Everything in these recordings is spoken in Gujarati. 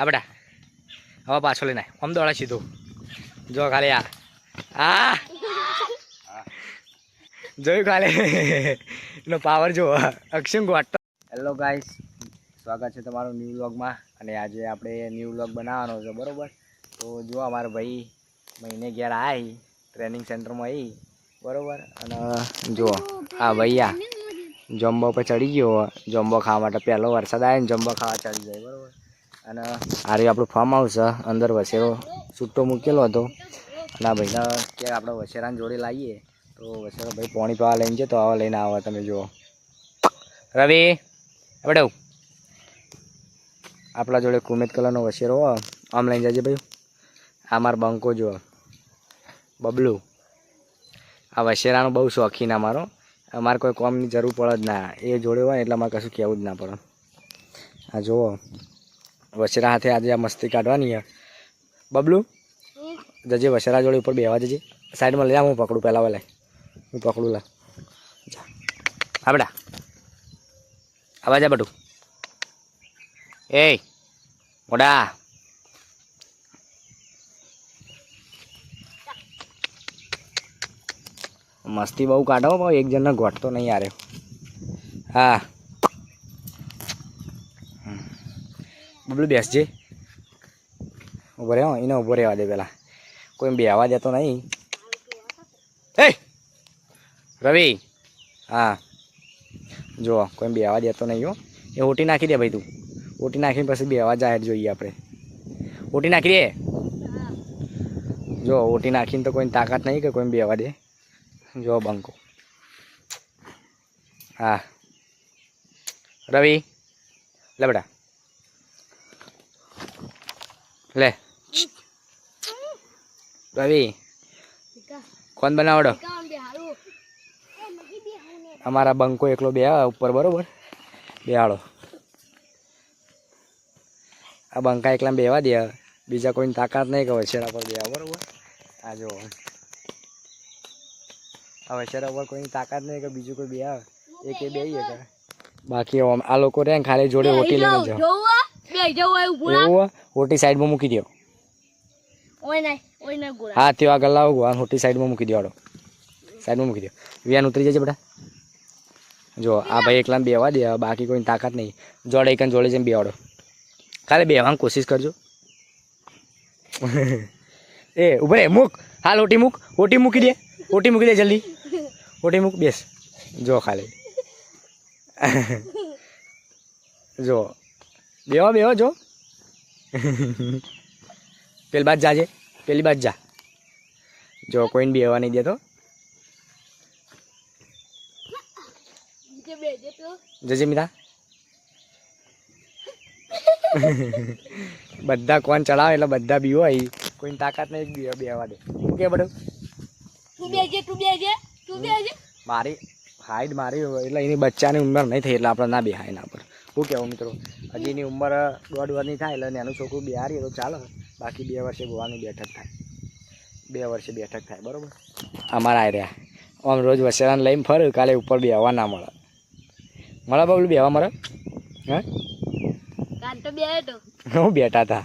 આપડા હવે પાછો લઈને. આમ દોડા સીધો. જો ખાલી આ. આ. જોયું ખાલી? એનો પાવર જો અક્ષમ ગોટ હેલો ગાઈસ સ્વાગત છે તમારું ન્યૂ વ્લોગમાં અને આજે આપણે ન્યૂ વ્લોગ બનાવવાનો છે, બરોબર? તો જો અમારા ભાઈ મહિને ઘેર આવી ટ્રેનિંગ સેન્ટરમાં આવી બરાબર? અને જો આ ભૈયા જમ્બો પર ચડી ગયો. જમ્બો ખાવા માટે પહેલો વરસાદ આવે ને જમ્બો ખાવા ચડી જાય, બરોબર? અને આ રહ્યું આપણું ફાર્મ હાઉસ છે. અંદર વસેરો છૂટો મૂકેલો હતો. અને આ ભાઈને કે આપણે વસેરાને જોડે લાવીએ. તો વસેરો ભાઈ પોણી પાવા લઈને જતો, આવા લઈને આવો, તમે જુઓ. રવિ બેડો આપણા જોડે કુમેત કલરનો વસેરો આમ લઈને જજે ભાઈ. આ મારો બંકો જુઓ. બબલું. આ વસેરાનો બહુ શોખીન અમારો અમારે કોઈ કોમની જરૂર પડે જ ના. એ જોડે હોય એટલે અમારે કશું કહેવું જ ના પડે. આ જુઓ. વસેરા હાથે આજે આ મસ્તી કાઢવાની છે બબલું જજે વસેરા જોડે ઉપર બેવા જજે. સાઈડમાં લઈ જા હું પકડું પહેલાં વલાય હું પકડું લા. જા. હા બેટા. આવા જા બટું એ મોડા. મસ્તી બહુ કાઢો પણ એક જણને ગોઠતો નહીં યાર. હા. બબલું બેસજે. ઊભો રહ્યો એને ઊભો રહેવા દે પેલા. કોઈ બેહવા દેતો નહીં. એ રવિ! હા. જો કોઈ બેહવા દેતો નહીં હો. એ ઓટી નાખી દે ભાઈ તું. ઓટી નાખીને પછી બેહવા જાહેર જોઈએ આપણે. ઓટી નાખી દે. જો ઓટી નાખીને તો કોઈ તાકાત નહીં કે કોઈ બેહવા દે. જો બંકો. હા. રવિ, લે બેટા. લે. રવિ કોણ બનાવડો. અમારા બંકો એકલો બે ઉપર, બરોબર? બેહાડો. આ બંકા એકલા બેવા દે બીજા કોઈની તાકાત નહીં કે વછેરા પર બેવા બરોબર? આ જો આ વછેરા પર કોઈની તાકાત નહીં કે બીજું કોઈ બે આવે એક એ બે કે બાકી આમ આ લોકો રે ને ખાલી જોડે ઓટી લઈને જાઓ એવું હોય? ઓટી સાઈડમાં મૂકી દો હા ત્યાં આગળ લાવો ગો આ ઓટી સાઈડમાં મૂકી દો સાઈડમાં મૂકી દો વિયાન ઉતરી જજે બેટા જો આ ભાઈ એકલા બેવા દે બાકી કોઈની તાકાત નહીં. જોડે એકન જોડે જઈને બેવાડો. ખાલી બેવાની કોશિશ કરજો. એ ઉભરે રે મૂક. હાલ ઓટી મૂક. ઓટી મૂકી દે. ઓટી મૂકી દે જલ્દી. ઓટી મૂક બેસ. જો ખાલી. જો. બેવા બેવા જો. પેલી બાદ જાજે. પેલી બાદ જા. જો કોઈને બેવા નહીં દેતો. જજે મીરા બધા કોણ ચડાવે એટલે બધા બીવો અહીં કોઈને તાકાત નહીં બે બેવા દે. શું કે બધું? મારી હાઈટ મારી હોય એટલે એની બચ્ચાની ઉંમર નહીં થઈ એટલે આપણે ના બેહાય એના પર. શું કહેવું મિત્રો? હજી એની ઉંમર દોઢ વર્ષની થાય એટલે એનું છોકરું બિહારીએ તો ચાલે. બાકી બે વર્ષે ગોવાની બેઠક થાય. બે વર્ષે બેઠક થાય બરાબર? અમારા આ રહ્યા આમ રોજ વસેરાને લઈને ફર્યું કાલે ઉપર બેહવા ના મળે. મળે બાબલું બેહવા મળે? હે? હું બેઠા હતા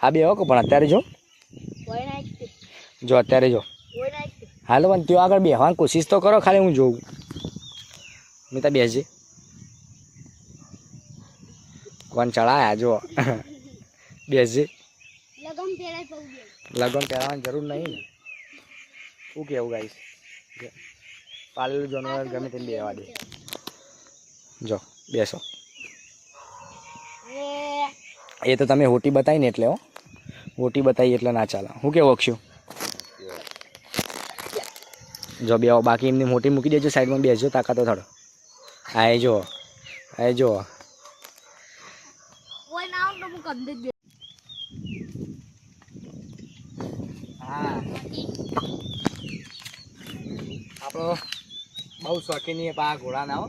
હા બેહો કે પણ અત્યારે જો? જો અત્યારે જો. હાલો પણ ત્યાં આગળ બેહવાની કોશિશ તો કરો ખાલી હું જોઉં. મિતા બેસજે કોણ ચડાયા જો બેસજે લગન પહેરાવાની જરૂર નહીં ને. શું કેવું ગાઈશ પાલેલું જાનવર ગમે તેને બેવા દે. જો બેસો. એ તો તમે હોટી બતાવી ને એટલે હો. હોટી બતાવી એટલે ના ચાલે. હું કેવું અક્ષુ? જો બે બાકી એમની મોટી મૂકી દેજો સાઈડમાં બેસજો તાકાતો થોડો. હા એ જો હા એ જો. હા આપણો બહુ શોખીન એ પા ઘોડાના હો.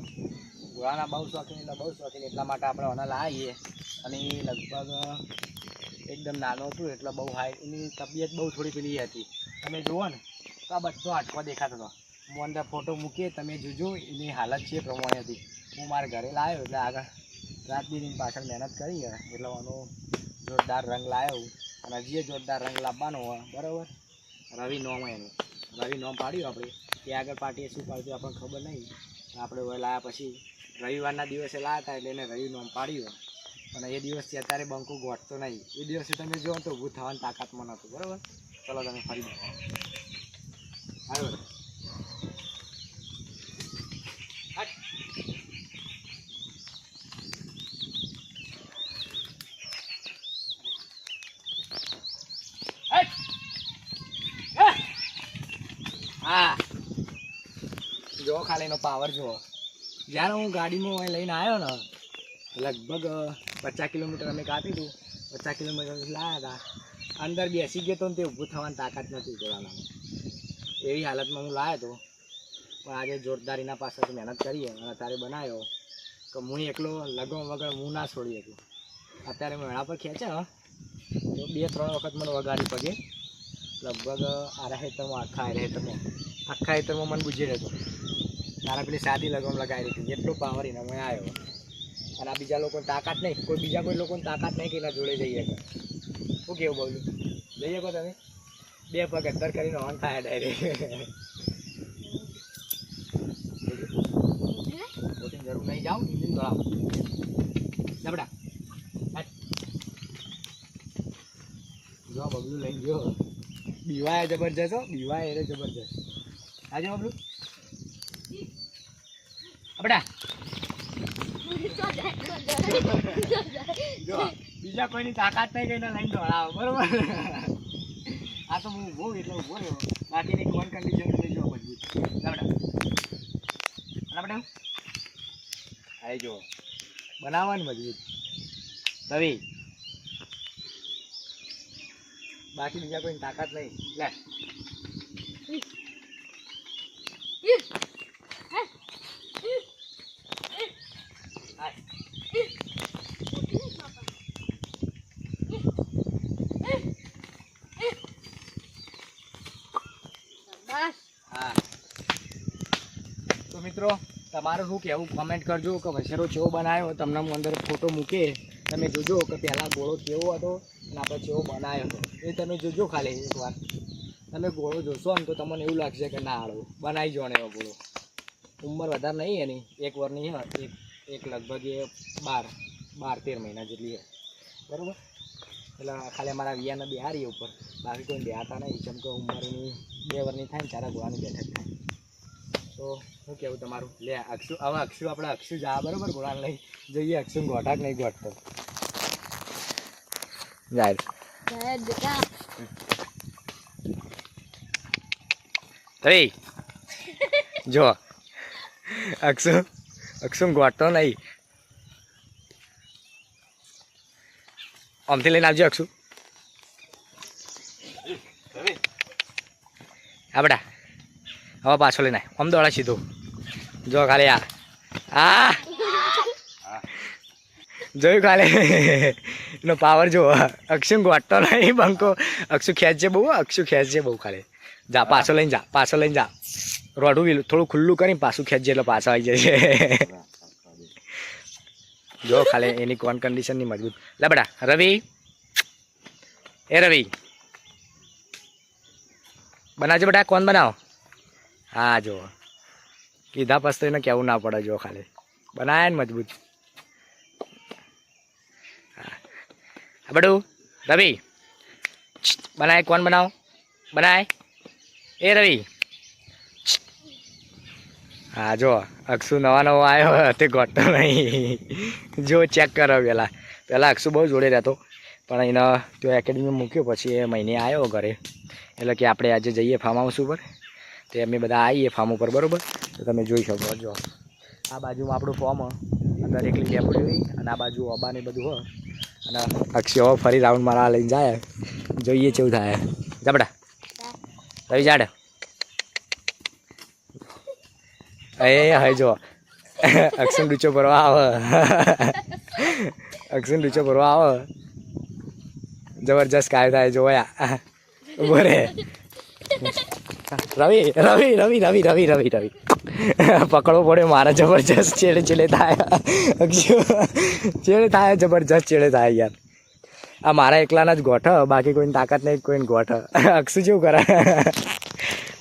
ઘોડાના બહુ શોખીન એટલે બહુ શોખીન એટલા માટે આપણે ઓના લાવીએ. અને એ લગભગ એકદમ નાનો હતું એટલે બહુ હાઈ એની તબિયત બહુ થોડી પેલી હતી. તમે જુઓ ને. આ બધો આટકો દેખાતો હતો. હું અંદર ફોટો મૂકીએ, તમે જોજો, એની હાલત છે પ્રમાણે હતી હું મારા ઘરે લાવ્યો એટલે આગળ રાત દીની પાછળ મહેનત કરી એટલે આનો જોરદાર રંગ લાવ્યો અને હજી જોરદાર રંગ લાવવાનો હોય. બરાબર? રવિ નોમ એનું. રવિ નોમ પાડ્યું આપણે. તે આગળ પાર્ટીએ શું પાડ્યું આપણને ખબર નહીં. આપણે હવે લાવ્યા પછી રવિવારના દિવસે લાવ્યા હતા એટલે એને રવિ નોમ પાડ્યું અને એ દિવસથી અત્યારે બંકો ગોઠતો નહીં. એ દિવસે તમે જુઓ તો ઊભું થવાની તાકાતમાં નહોતું. બરાબર? ચલો તમે ફરી આવ્યો હા જો ખાલી એનો પાવર જુઓ. જ્યારે હું ગાડીમાં લઈને આવ્યો ને, લગભગ પચાસ કિલોમીટર અમે કાપી હતું પચાસ કિલોમીટર લાવ્યા હતા. અંદર બેસી ગયો તો તે ઊભું થવાની તાકાત નથી જોવાના એવી હાલતમાં હું લાવ્યો હતો પણ આજે જોરદારીના પાસેથી મહેનત કરીએ અને અત્યારે બનાવ્યો. કે હું એકલો લગમ વગર હું ના છોડી શકું. અત્યારે મેળા પર ખેંચે ને તો બે ત્રણ વખત મને વગાડી પગે. લગભગ આરા હેતરમાં આખા આરા હેતરમાં આખા હેતરમાં મને ગુજરી રહેતો. તારા પેલી સાદી લગમ લગાવી હતી. એટલો પાવર એના મેં આવ્યો. અને આ બીજા લોકોને તાકાત નહીં. કોઈ બીજા કોઈ લોકોને તાકાત નહીં કે એના જોડે જઈએ શું કેવું બોલું? જઈએ કહો તમે? બે પગ અંદર કરીને ઓન થાય ડાયરેક્ટ જરૂર નહીં. જાઉં ઇન્જિન દોડાવો જબડા. જો બબલું લઈને ગયો. બીવાય જબરજસ્ત હો. બીવાય એને જબરજસ્ત. આજે બબલું? આપડા જો બીજા કોઈની તાકાત નહીં કહીને લઈને દોડાવો. બરોબર? આ તો હું બહુ એટલે ઊભો રહ્યો. બાકીની કોણ કન્ડિશન લઈ જો મજબૂત લાવડા લાવડા આવી જો બનાવવાનું મજબૂત. તવી. બાકી બીજા કોઈ તાકાત નહીં. લે હાય. હા તો મિત્રો તમારું શું કહેવું? કમેન્ટ કરજો કે વસેરો કેવો બનાવ્યો તમને હું અંદર ફોટો મૂકે, તમે જોજો કે પહેલાં ગોળો કેવો હતો અને આપણે કેવો બનાવ્યો હતો. એ તમે જોજો ખાલી એકવાર તમે ગોળો જોશો ને તો તમને એવું લાગશે કે ના હાલો બનાવી જો એવો ગોળો. ઉંમર વધારે નહીં એની. એક વર્ષની હે, એક એક લગભગ એ બાર બાર, તેર મહિના જેટલી બરાબર? એટલે ખાલી અમારા વિયાને બિહારી ઉપર. બાકી કોઈ બિહારતા નહીં. જેમ કે ઉંમરની, બે વર્ષની થાય ને ત્યારે ગોળાની બેઠક થાય. તો શું કેવું તમારું? લે અક્ષુ હવે અક્ષુ આપણે અક્ષુ જા બરાબર? ગોળાને લઈ જઈએ. અક્ષુ ગોઠા કે નહીં ગોઠતો. જાય તઈ જો. અક્ષુ અક્ષુ ગોઠતો નહીં. આમથી લઈને આવજો અક્ષુ. બેટા. હવે પાછો લઈને. આમ દોડા સીધું. જો ખાલી આ. આ. જોયું ખાલી? એનો પાવર જો અક્ષુ ગોટતો નહીં બંકો અક્ષુ ખેંચજે બહુ, અક્ષુ ખેંચજે બહુ ખાલી. જા પાછો લઈને જા પાછો લઈને જા. રોઢું વીલું, થોડું ખુલ્લું કરીને પાછું ખેંચજે એટલે પાછો આવી જશે જો ખાલી એની કોન કન્ડિશનની મજબૂત. લે બેટા, રવિ. એ રવિ. બનાવજો બેટા કોણ બનાવો. હા જો કીધા પછી એને કેવું ના પડે જો ખાલી. બનાય ને મજબૂત. હા. બડું, રવિ. બનાય, કોણ બનાવો? બનાય. એ રવિ. હા જો અક્ષુ નવા નવો આવ્યો તે ગોટતો નહીં. જો ચેક કરો પહેલાં પહેલાં અક્ષુ બહુ જોડે રહેતો. પણ એને તો એકેડમી મૂક્યો, પછી એ મહિને આવ્યો ઘરે. એટલે કે આપણે આજે જઈએ ફાર્મ હાઉસ ઉપર. તે અમે બધા આવીએ ફાર્મ ઉપર, બરાબર? તો તમે જોઈ શકો, જો. આ બાજુમાં આપણું ફોર્મ અંદર એકલી લેપડી હોય, અને આ બાજુ અબા ને બધું હોય. અને અક્ષય હવે ફરી રાઉન્ડ મારા લઈને જાય. જોઈએ કેવું થાય. જબડા રવિ જાડ. એ, હવે જો. અક્ષન ડૂચો ભરવા આવે. અક્ષન ડૂચો ભરવા આવે. જબરજસ્ત કાય થાય જોયા. ઊભો રે. રવિ રવિ રવિ રવિ રવિ રવિ રવિ. પકડવો પડે મારા જબરજસ્ત ચેડે ચેડે થાય. ચેડે થાય જબરજસ્ત ચેડે થાય યાર. આ મારા એકલાના જ ગોઠ, બાકી કોઈની તાકાત નહીં, કોઈને ગોઠ. અક્ષુ જેવું કરે.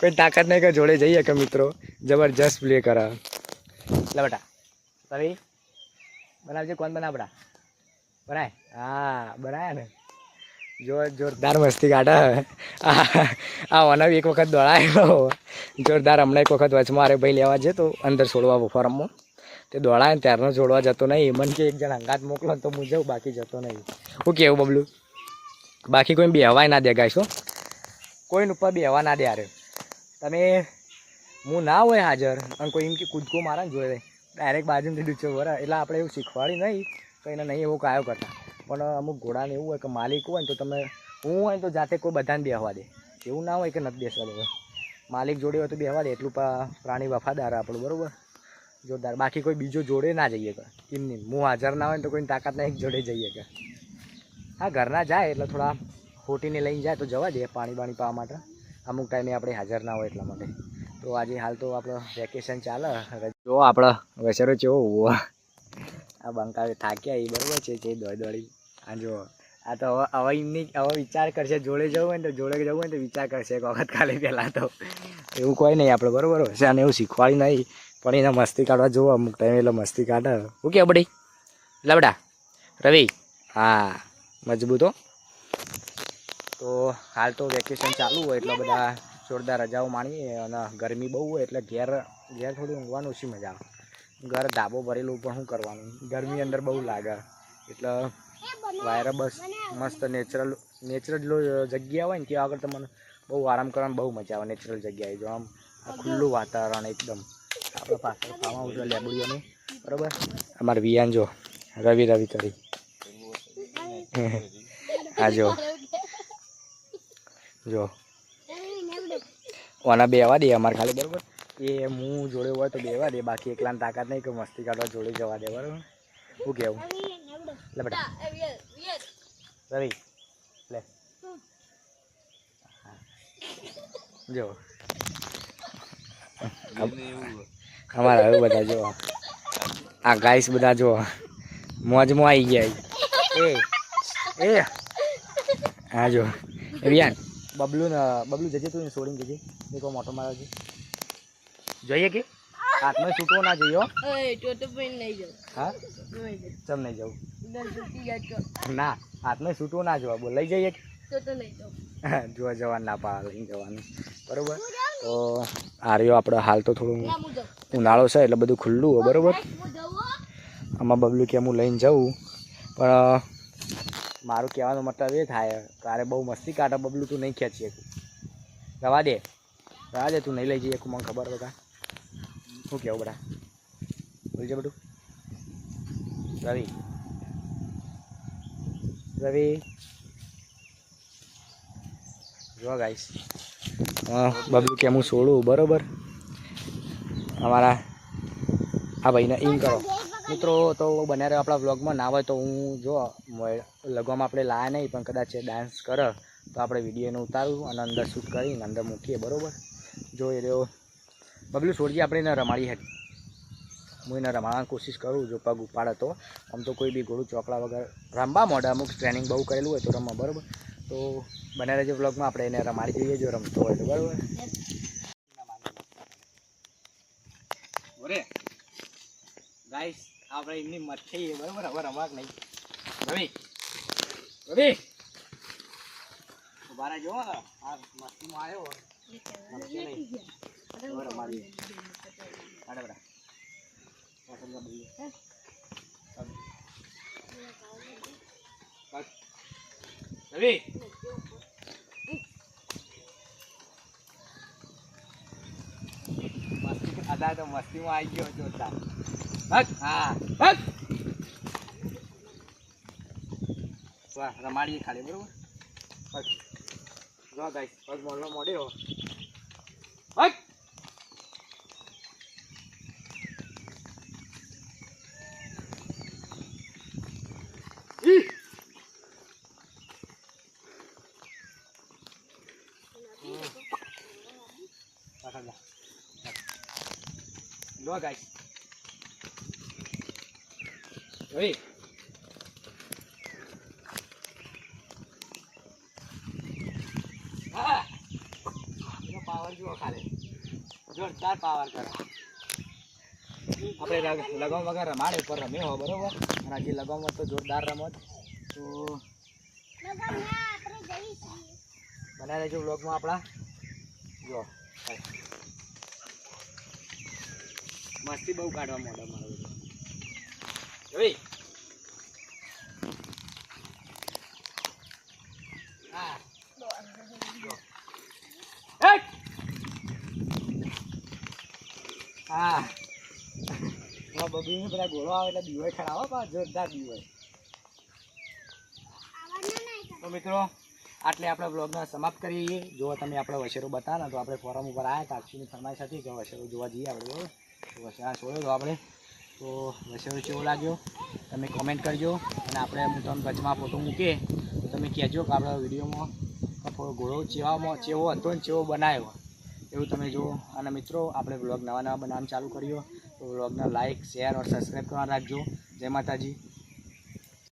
કોઈ તાકાત નહીં કે જોડે જઈએ કે મિત્રો. જબરજસ્ત પ્લે કરે. એટલે બેટા, રવિ, બનાવજે, કોણ બનાવડા બનાય. હા, બનાયા ને. જોર જોરદાર મસ્તી કાઢે આ વનવ એક વખત દોડાયેલો જોરદાર હમણાં એક વખત વચમાં અરે ભાઈ લેવા જતો અંદર છોડવા ફોરમમાં. તે દોડાય ને ત્યારનો છોડવા જતો નહીં. મને કે એક જણ અંગાત મોકલો તો હું જાઉં, બાકી જતો નહીં. હું કેવું બબલું? બાકી કોઈ બેહવાય ના દે ગાઈશો કોઈને ઉપર બેહવા ના દે અરે તમે, હું ના હોય હાજર અને કોઈ એમ કે કૂદકો મારા ને જોડે ડાયરેક્ટ બાજુમાંથી ડૂચો ભરા એટલે આપણે એવું શીખવાડી નહીં, તો એને નહીં એવું કાયો કરતા. પણ અમુક ઘોડાને એવું હોય કે માલિક હોય ને તો તમે, હું હોય તો જાતે કોઈ બધાને બેહવા દે. એવું ના હોય કે નથી બેસવા દે માલિક જોડે હોય તો બેહવા દે, એટલું પ્રાણી વફાદાર આપણું, બરાબર? જોરદાર. બાકી કોઈ બીજો જોડે ના જઈએ કે એમની હું હાજર ના હોય તો કોઈની તાકાત ના એક જોડે જઈએ કે. હા, ઘરના જાય એટલે થોડા ખોટીને લઈને જાય તો જવા દે, પાણી બાણી પાવા માટે. અમુક ટાઈમે આપણે હાજર ના હોય એટલા માટે. તો આજે હાલ તો આપણો વેકેશન ચાલે. જો આપણો વસેરો ચેવો ઊભો. આ બંકાવે થાક્યા એ બરાબર છે, જે દોડી દોડી આ જો આ તો હવે હવે એમની, હવે વિચાર કરશે, જોડે જવું હોય ને તો જોડે જવું હોય ને તો વિચાર કરશે એક વખત ખાલી પહેલાં તો. એવું કોઈ નહીં આપણે બરાબર હશે અને એવું શીખવાડી નહીં, પણ એને મસ્તી કાઢવા જોવો અમુક ટાઈમે એટલે મસ્તી કાઢે. ઓકે કે બડી? લબડા. રવિ. હા, મજબૂત હો. તો હાલ તો વેકેશન ચાલુ હોય, એટલે બધા જોરદાર રજાઓ માણીએ, અને ગરમી બહુ હોય, એટલે ઘેર ઘેર થોડી ઊંઘવાનું ઓછી મજા આવે. ઘર ધાબો ભરેલું પણ શું કરવાનું? ગરમી અંદર બહુ લાગે. એટલે વાયરા બસ મસ્ત નેચરલ નેચરલ જગ્યા હોય ને ત્યાં આગળ તમને બહુ આરામ કરવાની બહુ મજા આવે નેચરલ જગ્યાએ જો આમ. ખુલ્લું વાતાવરણ એકદમ. આપણે પાછળ ખાવા હાઉસ લેબડીઓનું. બરાબર? અમારે વિયાન જો રવિ રવિ કરી. હા જો. જો. ઓના બેવા દે અમારે ખાલી, બરાબર? એ હું જોડે હોય તો બેવા દે, બાકી એકલાને તાકાત નહીં કે મસ્તી કાઢવા જોડે જવા દે, બરાબર? શું કેવું? લે બેટા. રવિ લે. હા. જો. અમારા હવે બધા જો. આ ગાઈસ બધા જો. મોજમાં આવી ગયા. એ એ. હા જો. રિયાન. બબલુ ને બબલુ જજે તું એને છોડીને જજે. એક મોટો મારા છે જોઈએ કે? હાથમાં છૂટવો ના જોઈએ હો. હા? ચમ નહીં જવું? ના હાથમાં છૂટવો ના જોવા બોલ લઈ જઈએ? જોવા. જવાનું ના પાડે લઈને જવાનું. બરોબર? તો આ રહ્યો આપણો હાલ તો થોડું ઉનાળો છે એટલે બધું ખુલ્લું હોય બરોબર? આમાં બબલું કે હું લઈને જાઉં પણ મારું કહેવાનો મતલબ એ થાય તારે બહુ મસ્તી કાઢે બબલું તું નહીં ખેંચી શકું. રવા દે. રવા દે તું નહીં લઈ જઈએ મને ખબર બધા શું કહેવું બધા બોલજો બધું રવિ. રવિ. જો ગાઈશ બબલું કે હું છોડું બરોબર? અમારા આ ભાઈને ઇન કરો. મિત્રો, તો બન્યા રહ્યો આપણા વ્લોગમાં. ના હોય તો હું જો લગવામાં આપણે લાયા નહીં, પણ કદાચ ડાન્સ કરે, તો આપણે વિડીયોને ઉતારું અને અંદર શૂટ કરીને અંદર મૂકીએ, બરોબર? જો એ રહ્યો બબલું છોડીએ આપણે એને રમાડી હતી હું એને રમાડવાની કોશિશ કરું જો પગ ઉપાડ હતો. આમ તો કોઈ બી ગોળું ચોકડા વગર. રમવા મોઢા અમુક ટ્રેનિંગ બહુ કરેલું હોય તો રમવા બરાબર? તો બને રહેજો બ્લોગમાં આપણે એને રમાડી જોઈએ જો રમતો હોય તો બરાબર? બોરે ગાઈસ આપણે એમની મચ્છી બરાબર? હવે રમાક નહીં. રવિ. રવિ. ઊભા જો આ મસ્તીમાં આવ્યો. નહીં. રવિ આદા તો મસ્તીમાં આવી ગયો જોતા હટ હા વાહ, રમાડીએ ખાલી, બરોબર? હટ જો, ગાઈસ પગ મોડલો મોડ્યો. લો ગાઈસ. ઓય. હા. એનો પાવર જુઓ ખાલી. જોરદાર પાવર કરે. આપણે લગ- વગર રમાડે, ઉપર રમ્યો હો, બરોબર? અને હજી લગામમાં તો જોરદાર રમત. તો બનાવી લેજો બ્લોગમાં આપણા. જો. મસ્તી બહુ કાઢવા મોઢા મારો જોઈ. હા. બબીને પેલા ગોળો આવે એટલે દીવાય ખરાબ હો પા જોરદાર દીવાય તો મિત્રો, આટલે આપણે બ્લોગને સમાપ્ત કરીએ. જો તમે આપણે વશેરો બતાવો તો આપણે ફોરમ ઉપર આવ્યા હતા. અક્ષુની ફરમાઈશ કે વશેરો જોવા જઈએ આપણે, બરોબર? તો આ છોડ્યો તો આપણે. તો વશેરો કેવો લાગ્યો? તમે કોમેન્ટ કરજો. અને આપણે હું તમને વચમાં ફોટો મૂકીએ. તો તમે કહેજો કે આપણા વિડીયોમાં થોડો ઘોડો ચેવામાં ચેવો હતો ને ચેવો બનાવ્યો. એવું તમે જુઓ. અને મિત્રો, આપણે બ્લોગ નવા નવા બનાવવાનું ચાલુ કર્યો. તો બ્લોગને લાઇક શેર ઓર સબસ્ક્રાઈબ કરવા રાખજો. જય માતાજી.